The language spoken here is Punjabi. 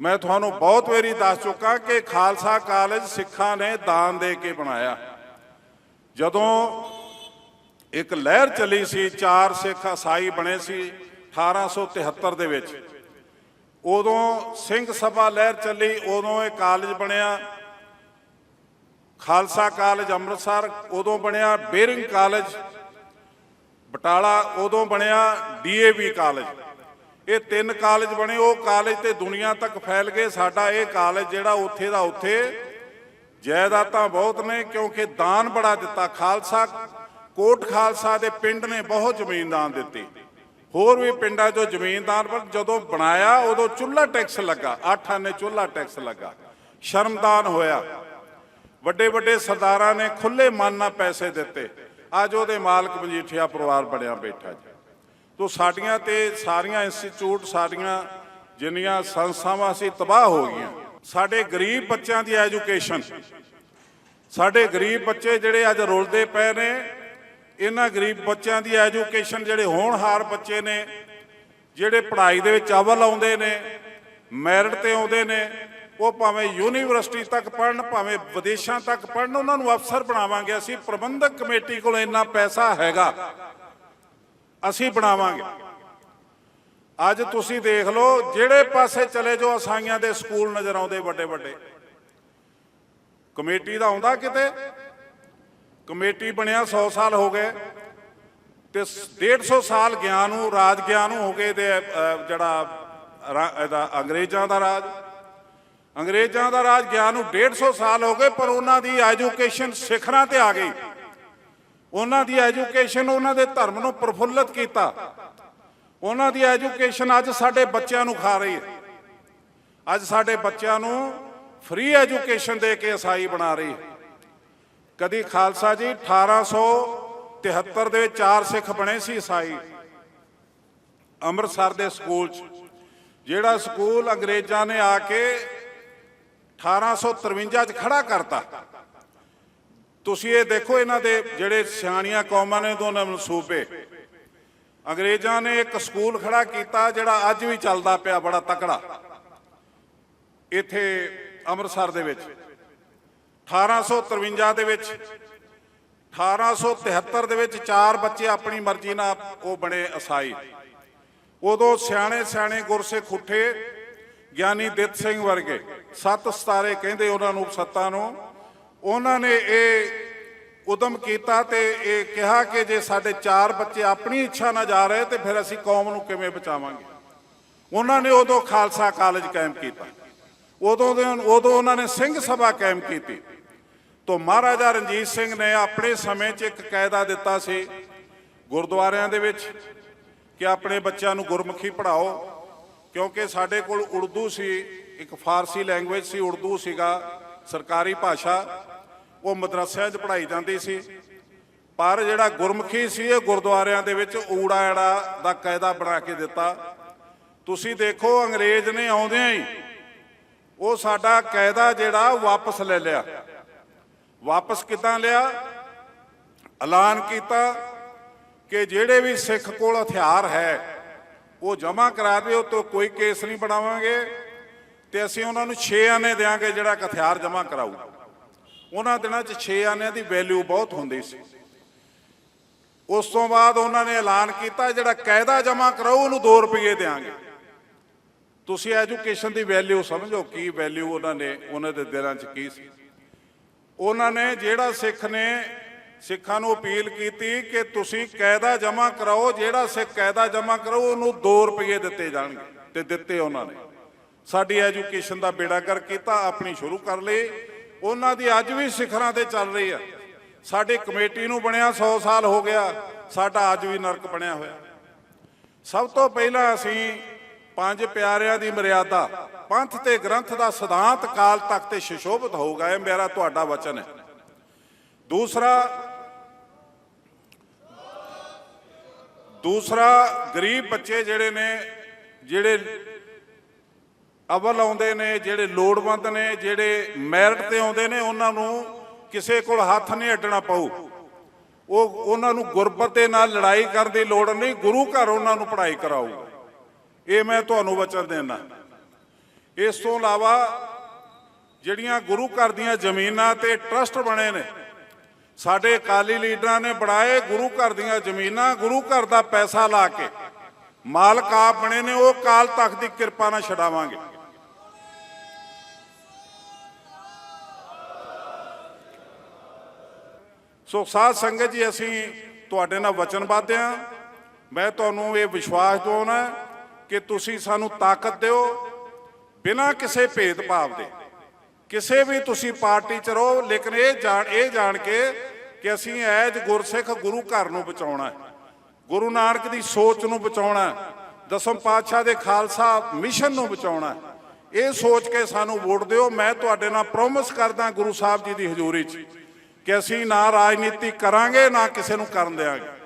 ਮੈਂ ਤੁਹਾਨੂੰ ਬਹੁਤ ਵਾਰੀ ਦੱਸ ਚੁੱਕਾ ਕਿ ਖਾਲਸਾ ਕਾਲਜ ਸਿੱਖਾਂ ਨੇ ਦਾਨ ਦੇ ਕੇ ਬਣਾਇਆ। ਜਦੋਂ ਇੱਕ ਲਹਿਰ ਚੱਲੀ ਸੀ, ਚਾਰ ਸਿੱਖ ਈਸਾਈ ਬਣੇ ਸੀ 1873 ਦੇ ਵਿੱਚ। ਉਦੋਂ ਸਿੰਘ ਸਭਾ ਲਹਿਰ ਚੱਲੀ, ਉਦੋਂ ਇਹ ਕਾਲਜ ਬਣਿਆ। ਖਾਲਸਾ ਕਾਲਜ ਅੰਮ੍ਰਿਤਸਰ ਉਦੋਂ ਬਣਿਆ, ਬੇਰਿੰਗ ਕਾਲਜ ਬਟਾਲਾ ਉਦੋਂ ਬਣਿਆ, ਡੀਏਵੀ ਕਾਲਜ। ਇਹ ਤਿੰਨ ਕਾਲਜ ਬਣੇ, ਉਹ ਕਾਲਜ ਤੇ ਦੁਨੀਆ ਤੱਕ ਫੈਲ ਗਏ। ਸਾਡਾ ਇਹ ਕਾਲਜ ਜਿਹੜਾ ਉੱਥੇ ਦਾ ਉੱਥੇ ਜਾਇਦਾਦਾਂ ਬਹੁਤ ਨੇ, ਕਿਉਂਕਿ ਦਾਨ ਬੜਾ ਦਿੱਤਾ। ਖਾਲਸਾ, ਕੋਟ ਖਾਲਸਾ ਦੇ ਪਿੰਡ ਨੇ ਬਹੁਤ ਜ਼ਮੀਨ ਦਾਨ ਦਿੱਤੀ। ਹੋਰ ਵੀ ਪਿੰਡਾਂ 'ਚੋਂ ਜ਼ਮੀਨਦਾਨ ਪਰ ਜਦੋਂ ਬਣਾਇਆ, ਉਦੋਂ ਚੁੱਲ੍ਹਾ ਟੈਕਸ ਲੱਗਾ। 8 ਆਨੇ ਚੁੱਲ੍ਹਾ ਟੈਕਸ ਲੱਗਾ। ਸ਼ਰਮਦਾਨ ਹੋਇਆ। ਵੱਡੇ ਵੱਡੇ ਸਰਦਾਰਾਂ ਨੇ ਖੁੱਲੇ ਮਨ ਨਾਲ ਪੈਸੇ ਦਿੱਤੇ। ਅੱਜ ਉਹਦੇ ਮਾਲਕ ਮਜੀਠੀਆ ਪਰਿਵਾਰ ਬਣਿਆ ਬੈਠਾ ਜੀ। ਤੋ ਸਾਡੀਆਂ ਤੇ ਸਾਰੀਆਂ ਇੰਸਟੀਚਿਊਟ, ਸਾਡੀਆਂ ਜਿੰਨੀਆਂ ਸੰਸਥਾਵਾਂ ਸੀ ਤਬਾਹ ਹੋ ਗਈਆਂ, ਸਾਡੇ ਗਰੀਬ ਬੱਚਿਆਂ ਦੀ ਐਜੂਕੇਸ਼ਨ, ਸਾਡੇ ਗਰੀਬ ਬੱਚੇ ਜਿਹੜੇ ਅੱਜ ਰੁਲਦੇ ਪਏ ਨੇ, ਇਹਨਾਂ ਗਰੀਬ ਬੱਚਿਆਂ ਦੀ ਐਜੂਕੇਸ਼ਨ ਜਿਹੜੇ ਹੋਣਹਾਰ ਬੱਚੇ ਨੇ, ਜਿਹੜੇ ਪੜ੍ਹਾਈ ਦੇ ਵਿੱਚ ਅਵਲ ਆਉਂਦੇ ਨੇ, ਮੈਰਿਟ ਤੇ ਆਉਂਦੇ ਨੇ, ਉਹ ਭਾਵੇਂ ਯੂਨੀਵਰਸਿਟੀ ਤੱਕ ਪੜਨ ਭਾਵੇਂ ਵਿਦੇਸ਼ਾਂ ਤੱਕ ਪੜਨ ਉਹਨਾਂ ਨੂੰ ਅਫਸਰ ਬਣਾਵਾਂਗੇ ਅਸੀਂ, ਪ੍ਰਬੰਧਕ ਕਮੇਟੀ ਕੋਲ ਇੰਨਾ ਪੈਸਾ ਹੈਗਾ। ਅਸੀਂ ਬਣਾਵਾਂਗੇ। ਅੱਜ ਤੁਸੀਂ ਦੇਖ ਲਓ, ਜਿਹੜੇ ਪਾਸੇ ਚਲੇ ਜਾਓ, ਅਸਾਈਆਂ ਦੇ ਸਕੂਲ ਨਜ਼ਰ ਆਉਂਦੇ ਵੱਡੇ ਵੱਡੇ। ਕਮੇਟੀ ਦਾ ਆਉਂਦਾ ਕਿਤੇ? ਕਮੇਟੀ ਬਣਿਆ 100 ਸਾਲ ਹੋ ਗਏ ਤੇ 150 ਸਾਲ ਗਿਆਨ ਨੂੰ, ਰਾਜ ਗਿਆਨ ਨੂੰ ਹੋ ਗਏ ਤੇ ਜਿਹੜਾ ਇਹਦਾ ਅੰਗਰੇਜ਼ਾਂ ਦਾ ਰਾਜ। ਅੰਗਰੇਜ਼ਾਂ ਦਾ ਰਾਜ ਗਿਆਨ ਨੂੰ 150 ਸਾਲ ਹੋ ਗਏ, ਪਰ ਉਹਨਾਂ ਦੀ ਐਜੂਕੇਸ਼ਨ ਸਿਖਰਾਂ ਤੇ ਆ ਗਈ। ਉਹਨਾਂ ਦੀ ਐਜੂਕੇਸ਼ਨ ਉਹਨਾਂ ਦੇ ਧਰਮ ਨੂੰ ਪ੍ਰਫੁੱਲਤ ਕੀਤਾ। ਉਹਨਾਂ ਦੀ ਐਜੂਕੇਸ਼ਨ ਅੱਜ ਸਾਡੇ ਬੱਚਿਆਂ ਨੂੰ ਖਾ ਰਹੀ ਹੈ। ਅੱਜ ਸਾਡੇ ਬੱਚਿਆਂ ਨੂੰ ਫ੍ਰੀ ਐਜੂਕੇਸ਼ਨ ਦੇ ਕੇ ਈਸਾਈ ਬਣਾ ਰਹੀ ਹੈ। ਕਦੀ ਖਾਲਸਾ ਜੀ 1873 ਦੇ ਵਿੱਚ ਚਾਰ ਸਿੱਖ ਬਣੇ ਸੀ ਈਸਾਈ ਅੰਮ੍ਰਿਤਸਰ ਦੇ ਸਕੂਲ 'ਚ। ਜਿਹੜਾ ਸਕੂਲ ਅੰਗਰੇਜ਼ਾਂ ਨੇ ਆ ਕੇ 1853 'ਚ ਖੜਾ ਕਰਤਾ। ਤੁਸੀਂ ਇਹ ਦੇਖੋ ਇਹਨਾਂ ਦੇ ਜਿਹੜੇ ਸਿਆਣੀਆਂ ਕੌਮਾਂ ਨੇ ਦੋਨਾਂ ਮਨਸੂਬੇ। ਅੰਗਰੇਜ਼ਾਂ ਨੇ ਇੱਕ ਸਕੂਲ ਖੜਾ ਕੀਤਾ ਜਿਹੜਾ ਅੱਜ ਵੀ ਚੱਲਦਾ ਪਿਆ ਬੜਾ ਤਕੜਾ। ਇੱਥੇ ਅੰਮ੍ਰਿਤਸਰ ਦੇ ਵਿੱਚ। 1853 ਦੇ ਵਿੱਚ 1873 ਦੇ ਵਿੱਚ ਚਾਰ ਬੱਚੇ ਆਪਣੀ ਮਰਜ਼ੀ ਨਾਲ ਉਹ ਬਣੇ ਅਸਾਈ। ਉਦੋਂ ਸਿਆਣੇ ਸਿਆਣੇ ਗੁਰਸਿੱਖ ਉੱਠੇ, ਗਿਆਨੀ ਦਿੱਤ ਸਿੰਘ ਵਰਗੇ। ਸੱਤ ਸਤਾਰੇ ਕਹਿੰਦੇ ਉਹਨਾਂ ਨੂੰ ਸੱਤਾਂ ਨੂੰ ਉਹਨਾਂ ਨੇ ਇਹ ਉਦਮ ਕੀਤਾ ਤੇ ਇਹ ਕਿਹਾ ਕਿ ਜੇ ਸਾਡੇ ਚਾਰ ਬੱਚੇ ਆਪਣੀ ਇੱਛਾ ਨਾਲ ਜਾ ਰਹੇ ਤੇ ਫਿਰ ਅਸੀਂ ਕੌਮ ਨੂੰ ਕਿਵੇਂ ਬਚਾਵਾਂਗੇ? ਉਹਨਾਂ ਨੇ ਉਦੋਂ ਖਾਲਸਾ ਕਾਲਜ ਕਾਇਮ ਕੀਤਾ। ਉਦੋਂ ਦੇ ਉਦੋਂ ਉਹਨਾਂ ਨੇ ਸਿੰਘ ਸਭਾ ਕਾਇਮ ਕੀਤੀ। ਤੋਂ ਮਹਾਰਾਜਾ ਰਣਜੀਤ ਸਿੰਘ ਨੇ ਆਪਣੇ ਸਮੇਂ 'ਚ ਇੱਕ ਕਾਇਦਾ ਦਿੱਤਾ ਸੀ ਗੁਰਦੁਆਰਿਆਂ ਦੇ ਵਿੱਚ ਕਿ ਆਪਣੇ ਬੱਚਿਆਂ ਨੂੰ ਗੁਰਮੁਖੀ ਪੜ੍ਹਾਓ, ਕਿਉਂਕਿ ਸਾਡੇ ਕੋਲ ਉਰਦੂ ਸੀ, ਇੱਕ ਫਾਰਸੀ ਲੈਂਗੁਏਜ ਸੀ, ਉਰਦੂ ਸੀਗਾ। ਸਰਕਾਰੀ ਭਾਸ਼ਾ, ਉਹ ਮਦਰਸਿਆਂ 'ਚ ਪੜ੍ਹਾਈ ਜਾਂਦੀ ਸੀ। ਪਰ ਜਿਹੜਾ ਗੁਰਮੁਖੀ ਸੀ, ਇਹ ਗੁਰਦੁਆਰਿਆਂ ਦੇ ਵਿੱਚ ਊੜਾ ਐੜਾ ਦਾ ਕਾਇਦਾ ਬਣਾ ਕੇ ਦਿੱਤਾ। ਤੁਸੀਂ ਦੇਖੋ, ਅੰਗਰੇਜ਼ ਨੇ ਆਉਂਦਿਆਂ ਹੀ ਉਹ ਸਾਡਾ ਕਾਇਦਾ ਜਿਹੜਾ ਵਾਪਸ ਲੈ ਲਿਆ। ਵਾਪਸ ਕਿੱਦਾਂ ਲਿਆ? ਐਲਾਨ ਕੀਤਾ ਕਿ ਜਿਹੜੇ ਵੀ ਸਿੱਖ ਕੋਲ ਹਥਿਆਰ ਹੈ, ਉਹ ਜਮ੍ਹਾਂ ਕਰਾ ਦਿਓ ਉਹ ਤੋਂ ਕੋਈ ਕੇਸ ਨਹੀਂ ਬਣਾਵਾਂਗੇ। ਤੇ ਅਸੀਂ ਉਹਨਾਂ ਨੂੰ 6 ਆਨੇ ਦੇਾਂਗੇ ਜਿਹੜਾ ਹਥਿਆਰ ਜਮ੍ਹਾਂ ਕਰਾਊ। ਉਹਨਾਂ ਦਿਨਾਂ 'ਚ 6 ਆਨਿਆਂ ਦੀ ਵੈਲਿਊ ਬਹੁਤ ਹੁੰਦੀ ਸੀ। ਉਸ ਤੋਂ ਬਾਅਦ ਉਹਨਾਂ ਨੇ ਐਲਾਨ ਕੀਤਾ ਜਿਹੜਾ ਕਾਇਦਾ ਜਮ੍ਹਾਂ ਕਰਾਊ, ਉਹਨੂੰ 2 ਰੁਪਏ ਦੇਾਂਗੇ ਤੁਸੀਂ ਐਜੂਕੇਸ਼ਨ ਦੀ ਵੈਲਿਊ ਸਮਝੋ, ਕੀ ਵੈਲਿਊ ਉਹਨਾਂ ਨੇ, ਉਹਨਾਂ ਦੇ ਦਿਲਾਂ 'ਚ ਕੀ ਸੀ। ਉਹਨਾਂ ਨੇ ਜਿਹੜਾ ਸਿੱਖ ਨੇ, ਸਿੱਖਾਂ ਨੂੰ ਅਪੀਲ ਕੀਤੀ ਕਿ ਤੁਸੀਂ ਕਾਇਦਾ ਜਮ੍ਹਾਂ ਕਰਾਓ, ਜਿਹੜਾ ਸਿੱਖ ਕਾਇਦਾ ਜਮ੍ਹਾਂ ਕਰਾਓ ਉਹਨੂੰ 2 ਰੁਪਏ ਦਿੱਤੇ ਜਾਣਗੇ, ਤੇ ਦਿੱਤੇ ਉਹਨਾਂ ਨੇ। ਸਾਡੀ ਐਜੂਕੇਸ਼ਨ ਦਾ ਬੇੜਾ ਕਰ ਕੀਤਾ, ਆਪਣੀ ਸ਼ੁਰੂ ਕਰ ਲਈ। ਉਹਨਾਂ ਦੀ ਅੱਜ ਵੀ ਸਿਖਰਾਂ ਤੇ ਚੱਲ ਰਹੀ ਆ। ਸਾਡੀ ਕਮੇਟੀ ਨੂੰ ਬਣਿਆ 100 ਸਾਲ ਹੋ ਗਿਆ, ਸਾਡਾ ਅੱਜ ਵੀ ਨਰਕ ਬਣਿਆ ਹੋਇਆ। ਸਭ ਤੋਂ ਪਹਿਲਾਂ ਅਸੀਂ ਪੰਜ ਪਿਆਰਿਆਂ ਦੀ ਮਰਿਆਦਾ, ਪੰਥ ਤੇ ਗ੍ਰੰਥ ਦਾ ਸਿਧਾਂਤ ਕਾਲ ਤੱਕ ਤੇ ਸ਼ਿਸ਼ੋਭਿਤ ਹੋਊਗਾ, ਇਹ ਮੇਰਾ ਤੁਹਾਡਾ ਵਚਨ ਹੈ। ਦੂਸਰਾ ਦੂਸਰਾ, ਗਰੀਬ ਬੱਚੇ ਜਿਹੜੇ ਨੇ, ਜਿਹੜੇ ਅਵਲ ਆਉਂਦੇ ਨੇ, ਜਿਹੜੇ ਲੋੜਵੰਦ ਨੇ, ਜਿਹੜੇ ਮੈਰਿਟ ਤੇ ਆਉਂਦੇ ਨੇ, ਉਹਨਾਂ ਨੂੰ ਕਿਸੇ ਕੋਲ ਹੱਥ ਨਹੀਂ ਅੱਡਣਾ ਪਊ। ਉਹ, ਉਹਨਾਂ ਨੂੰ ਗੁਰਬਤ ਦੇ ਨਾਲ ਲੜਾਈ ਕਰਨ ਦੀ ਲੋੜ ਨਹੀਂ, ਗੁਰੂ ਘਰ ਉਹਨਾਂ ਨੂੰ ਪੜ੍ਹਾਈ ਕਰਾਊ। ਇਹ ਮੈਂ ਤੁਹਾਨੂੰ ਵਚਨ ਦੇਣਾ ਇਸ ਤੋਂ ਇਲਾਵਾ ਜਿਹੜੀਆਂ ਗੁਰੂ ਘਰ ਦੀਆਂ ਜ਼ਮੀਨਾਂ ਤੇ ਟਰਸਟ ਬਣੇ ਨੇ, ਸਾਡੇ ਅਕਾਲੀ ਲੀਡਰਾਂ ਨੇ ਬਣਾਏ ਗੁਰੂ ਘਰ ਦੀਆਂ ਜ਼ਮੀਨਾਂ, ਗੁਰੂ ਘਰ ਦਾ ਪੈਸਾ ਲਾ ਕੇ। ਮਾਲਕ ਆਪ ਬਣੇ ਨੇ, ਉਹ ਕਾਲ ਤਖਤ ਦੀ ਕਿਰਪਾ ਨਾਲ ਛਡਾਵਾਂਗੇ। ਸੋ ਸਾਧ ਸੰਗਤ ਜੀ, ਅਸੀਂ ਤੁਹਾਡੇ ਨਾਲ ਵਚਨਬੱਧ ਹਾਂ। ਮੈਂ ਤੁਹਾਨੂੰ ਇਹ ਵਿਸ਼ਵਾਸ ਦਿਵਾਉਣਾ ਕਿ ਤੁਸੀਂ ਸਾਨੂੰ ਤਾਕਤ ਦਿਓ, ਬਿਨਾਂ ਕਿਸੇ ਭੇਦਭਾਵ ਦੇ। ਕਿਸੇ ਵੀ ਤੁਸੀਂ ਪਾਰਟੀ ਚ ਰਹੋ, ਲੇਕਿਨ ਇਹ ਜਾਣ ਇਹ ਜਾਣ ਕੇ ਕਿ ਅਸੀਂ ਐਜ ਗੁਰਸਿੱਖ ਗੁਰੂ ਘਰ ਨੂੰ ਬਚਾਉਣਾ ਹੈ। ਗੁਰੂ ਨਾਨਕ ਦੀ ਸੋਚ ਨੂੰ ਬਚਾਉਣਾ ਹੈ। ਦਸਮ ਪਾਤਸ਼ਾਹ ਦੇ ਖਾਲਸਾ ਮਿਸ਼ਨ ਨੂੰ ਬਚਾਉਣਾ ਹੈ। ਇਹ ਸੋਚ ਕੇ ਸਾਨੂੰ ਵੋਟ ਦਿਓ। ਮੈਂ ਤੁਹਾਡੇ ਨਾਲ ਪ੍ਰੋਮਿਸ ਕਰਦਾ ਗੁਰੂ ਸਾਹਿਬ ਜੀ ਦੀ ਹਜ਼ੂਰੀ 'ਚ। ਕਿ ਅਸੀਂ ਨਾ ਰਾਜਨੀਤੀ ਕਰਾਂਗੇ ਨਾ ਕਿਸੇ ਨੂੰ ਕਰਨ ਦੇਵਾਂਗੇ